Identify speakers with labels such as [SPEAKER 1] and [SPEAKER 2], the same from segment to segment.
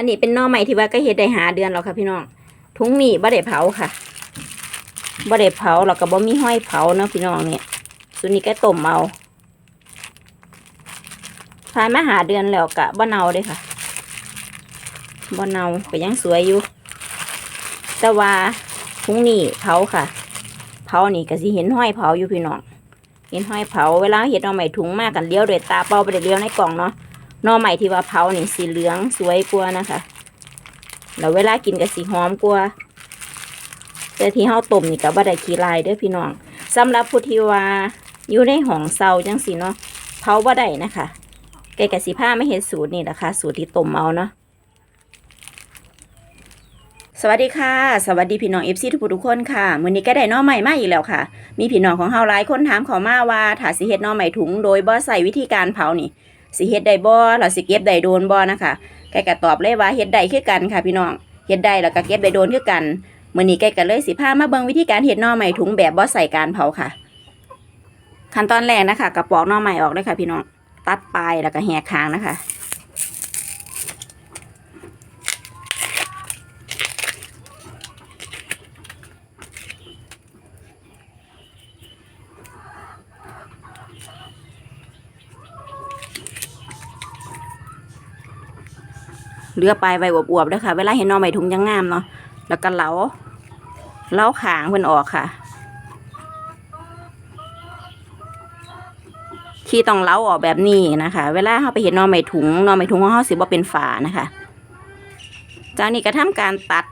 [SPEAKER 1] อันนี้เป็นน่อใหม่ที่ว่าก็เฮ็ดได้หาเดือนแล้วค่ะพี่น้องถุงนี้บ่ได้เผาค่ะบ่ได้เผาแล้วก็บ่มีห้อยเผาเนาะพี่น้องเนี่ยส่วนนี้ก็ต้มเอาทายมาหาเดือนแล้วกะบ่เนาเด้ค่ะบ่เนาก็ยังสวยอยู่ แต่ว่าถุงนี้เผาค่ะ เผานี่ก็สิเห็นห้อยเผาอยู่พี่น้องเห็นห้อยเผาเวลาเห็ดน่อใหม่ถุงมากกันเลี้ยวด้วยตาเปล่าไปเลี้ยวในกล่องเนาะ น่อใหม่ที่ว่าเผานี่สีเหลืองสวยกว่านะคะแล้วเวลากินก็สีหอมกว่าแต่ที่เฮาต้มนี่ก็บ่ได้ขี้ลายเด้อพี่น้องสำหรับผู้ที่ว่าอยู่ในห้องเซาจังสิเนาะเผาบ่ได้นะคะไก่กะสิผ้าไม่เห็นสูตรนี่นะคะสูตรที่ต้มเอาเนาะสวัสดีค่ะ สวัสดีพี่น้องเอฟซีทุกทุกคนค่ะมื้อนี้ก็ได้น่อใหม่มาอีกแล้วค่ะ มีพี่น้องของเฮาหลายคนถามขามาว่าถ้าสิเฮ็ดน่อใหม่ถุงโดยบ่ใส่วิธีการเผานี่ สิเฮ็ดได้บ่หรือสิเก็บได้โดนบ่นะคะแกก็ตอบเลยว่าเฮ็ดได้คือกันค่ะพี่น้องเฮ็ดได้แล้วก็เก็บได้โดนคือกันมื้อนี้แกก็เลยสิพามาเบิ่งวิธีการเฮ็ดหน่อใหม่ถุงแบบบ่ใส่การเผาค่ะ ขั้นตอนแรกนะคะกระปอกหน่อใหม่ออกเลยค่ะ พี่น้องตัดปลายแล้วก็แหกคางนะคะ เหลือปลายใบอวบๆด้วยค่ะ เวลาเห็นนอใหม่ถุงยังงามเนาะแล้วก็เหลาเหลาขางเพิ่อนออกค่ะที่ต้องเหลาออกแบบนี้นะคะ เวลาเราไปเห็นนอใหม่ถุงนอใหม่ถุงของเราสิบ่เป็นฝานะคะจากนี้ก็ทำการตัด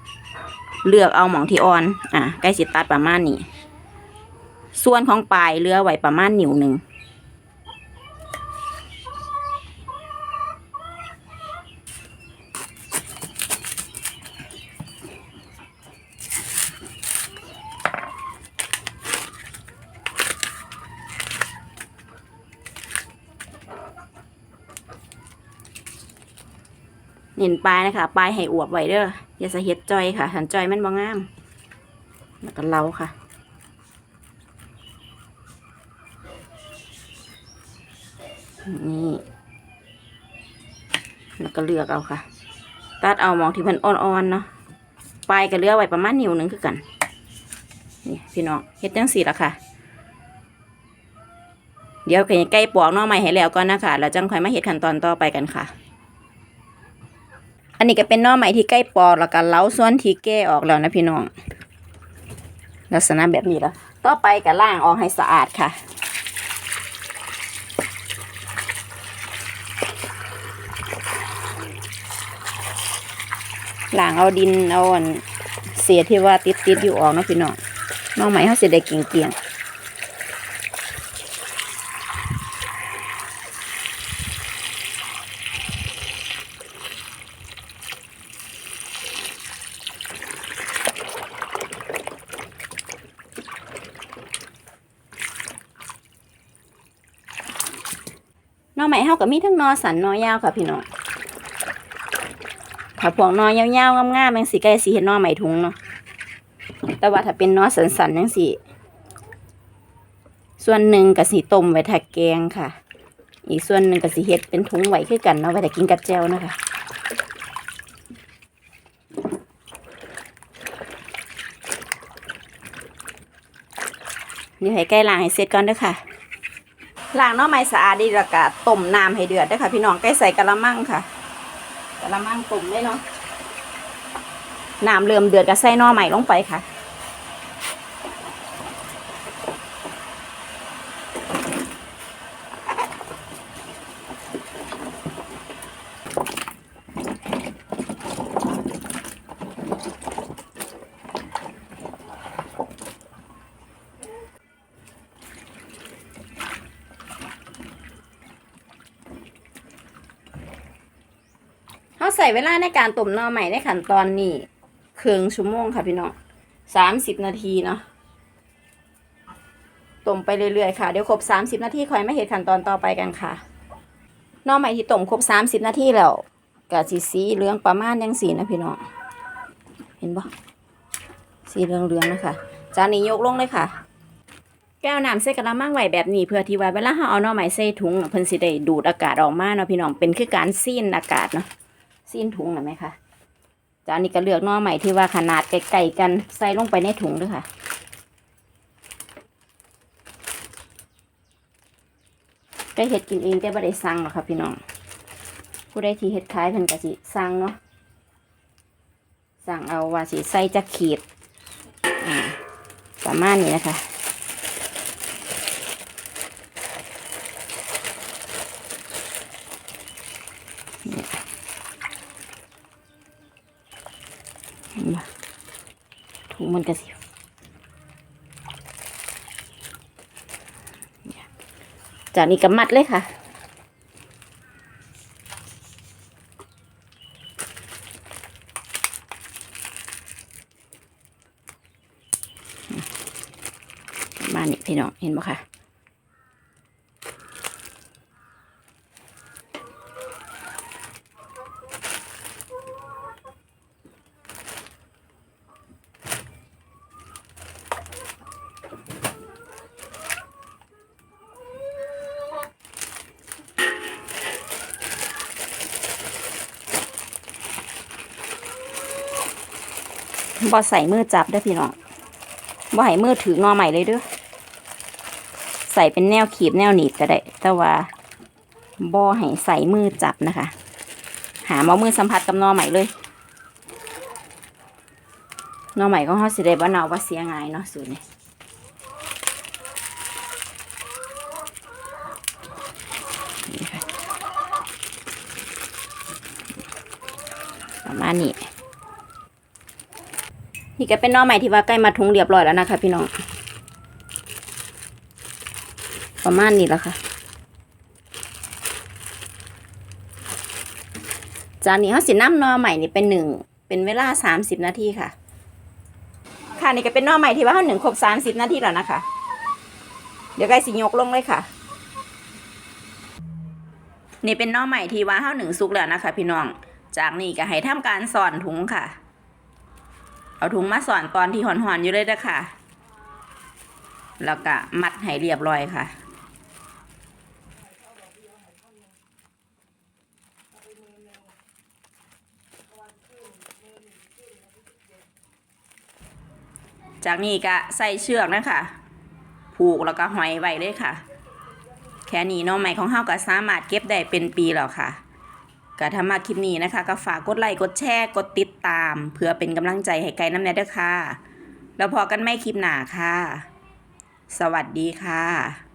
[SPEAKER 1] เลือกเอาหมองที่อ่อนอะใกล้สิตัดประมาณนี้ ส่วนของปลายเลือไว้ประมาณนิ้วหนึ่ง เน้นปลายนะคะปลายให้อวบไว้เด้ออย่าสะเฮ็ดจอยค่ะหันจอยมันบ่งามแล้วก็เล้าค่ะนี่แล้วก็เลือกเอาค่ะ ตัดเอามองที่มันอ่อนๆเนาะปลายก็เลือไว้ประมาณนิ้วหนึ่งคือกันนี่พี่น้องเฮ็ดจังสี่ละค่ะ เดี๋ยวใกล้ปอกน้อใหม่ให้แล้วก่อนนะคะแล้วจังค่อยมาเฮ็ดขั้นตอนต่อไปกันค่ะ อันนี้ก็เป็นน่อใหม่ที่ใกล้ปอกแล้วก็เล้าส่วนที่แก้ออกแล้วนะพี่น้อง ลักษณะแบบนี้แล้ว ต่อไปก็ล้างออกให้สะอาดค่ะล้างเอาดินเอาอันเศษที่ว่าติดติดๆอยู่ออกนะพี่น้องน่อใหม่เขาเสียได้เกี่ยง นอใหม่เขาก็มีทั้งนอสันนอยาวค่ะพี่น้องถ้าพวกนอยาวๆงามๆยังสีใกล้สีเห็นนอใหม่ถุงเนาะแต่ว่าถ้าเป็นนอสันๆยังสีส่วนหนึ่งกับสีต้มไว้ถักแกงค่ะ อีกส่วนหนึ่งกับสีเฮ็ดเป็นถุงไว้คือกันเนาะไว้แต่กินกับแจวนะคะเดี๋ยวให้ใกล้ล้างให้เสร็จก่อนเด้อค่ะ ล้างน้อไม้สะอาดดีแล้วก็ต้มน้ำให้เดือดได้ค่ะ พี่น้องใกล้ใส่กะละมังค่ะกะละมังต้มได้เนาะน้ำเริ่มเดือดก็ใส่น้อใหม่ลงไปค่ะ เขาใส่เวลาในการต้มหน่อใหม่ในขั้นตอนนี้ครึ่งชั่วโมงค่ะพี่น้องสามสิบนาทีเนาะต้มไปเรื่อยๆค่ะ เดี๋ยวครบสามสิบนาทีคอยมาเห็นขั้นตอนต่อไปกันค่ะหน่อใหม่ที่ต้มครบสามสิบนาทีแล้วกะสีสีเหลืองประมาณยังสีนะพี่น้องเห็นปะสีเหลืองๆนะคะจานนี้ยกลงเลยค่ะ แก้วน้ำใส่กระมังไว้แบบนี้เพื่อที่ว่าเวลาเราเอาหน่อไม้ใส่ถุงเพิ่นสิได้ดูดอากาศออกมาเนาะพี่น้องเป็นคือการซีนอากาศเนาะ ซีนถุงหน่อไหมคะจานนี้ก็เลือกน่อใหม่ที่ว่าขนาดไกลๆกันใส่ลงไปในถุงด้วยค่ะ ได้เห็ดกินเองแต่บ่ได้สั่งหรอกค่ะพี่น้อง ผู้ใดที่เห็ดขายเพิ่นก็สิสั่งเนาะ สั่งเอาว่าสิใส่จักขีดอ่าประมาณนี้นะคะ มันกระสิจากนี้ก็มัดเลยค่ะ มานี่พี่น้องเห็นไหมคะ บ่ใส่มือจับเด้พี่น้องบ่ให้มือถือหงอใหม่เลยเด้อใส่เป็นแนวขีบแนวหนีบก็ได้ แต่ว่าบ่ให้ใส่มือจับนะคะ หามามือสัมผัสกับนอใหม่เลยนอใหม่ก็เขาสิได้บ่เนาว่าเสียงายเนาะสูตรนี้ประมาณนี้ นี่ก็เป็นน่อใหม่ที่ว่าใกล้มาทุงเรียบร้อยแล้วนะคะ พี่น้อง ประมาณนี้แล้วค่ะ จานนี้เขาสิน้ำน่อใหม่นี่เป็นหนึ่ง เป็นเวลาสามสิบนาทีค่ะ ค่ะนี่ก็เป็นน่อใหม่ที่ว่าเขาหนึ่งครบสามสิบนาทีแล้วนะคะ เดี๋ยวใกล้สิยกลงเลยค่ะ นี่เป็นน่อใหม่ที่ว่าเขาหนึ่งสุกแล้วนะคะ พี่น้อง จากนี้ก็ให้ทำการสอนถุงค่ะ เอาถุงมาสอนตอนที่หอนๆอยู่เลยนะค่ะ แล้วก็มัดให้เรียบร้อยค่ะจากนี้ก็ใส่เชือกนะคะผูกแล้วก็ห้อยไว้เลยค่ะ แค่นี้น้องใหม่ของเฮาก็สามารถเก็บได้เป็นปีแล้วค่ะ ก็ถ้ามาคลิปนี้นะคะ ก็ฝากกดไลค์กดแชร์กดติดตาม เพื่อเป็นกำลังใจให้ไกลน้ำแน่ด้วยค่ะ แล้วพอกันไม่คลิปหนาค่ะ สวัสดีค่ะ